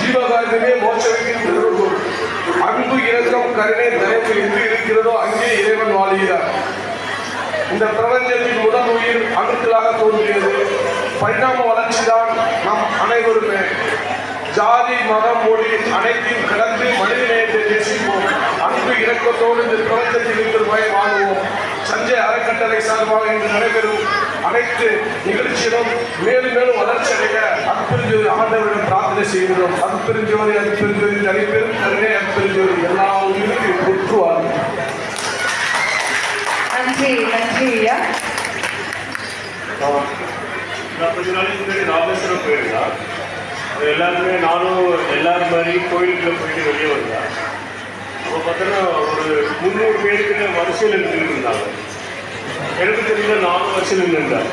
ஜீவகாரணமே மோட்சத்தின் திருவுருள் அன்பு இரக்கம் கருணை தயவு எங்கு இருக்கிறதோ அங்கே இறைவன் வாழ்கிறார். இந்த பிரபஞ்சத்தின் உடல் உயிர் அணுக்களாக தோன்றியது. பரிணாம வளர்ச்சிதான் நம் அனைவருமே. ஜாதி மதம் மொழி அனைத்தையும் கடந்து மனிதநேயத்தை நேசிப்போம் அன்பு இறக்கத்தோடு இந்த பிரபஞ்சத்தில் இன்று வரை வாழ்வோம். சஞ்சய் அறக்கட்டளை சார்பாக இன்று நடைபெறும் அனைத்து நிகழ்ச்சியிலும் மேலும் மேலும் வளர்ச்சி அடைய அற்பெருஞ்சோதி ஆண்டவரிடம் பிரார்த்தனை செய்கிறோம். அற்பெருஞ்சோதி அற்பெருஞ்சோதி தனிப்பெரும் கருணை அற்பெருஞ்சோதி எல்லா உயிருக்கு ஒற்றுவார் நன்றி நன்றி ஐயா. நான் கொஞ்ச நாளைக்கு முன்னாடி ராமேஸ்வரம் போயிருந்தேன் அது எல்லாருமே நானும் எல்லாரும் மாதிரி கோயிலுக்குள்ள போயிட்டு வெளியே வந்தேன். அப்போ பார்த்தோன்னா ஒரு முந்நூறு பேருக்கிட்ட வரிசையில் நின்றுட்டு இருந்தாங்க. எனக்கு தெரிஞ்ச நானும் வரிசையில் நின்றுட்டேன்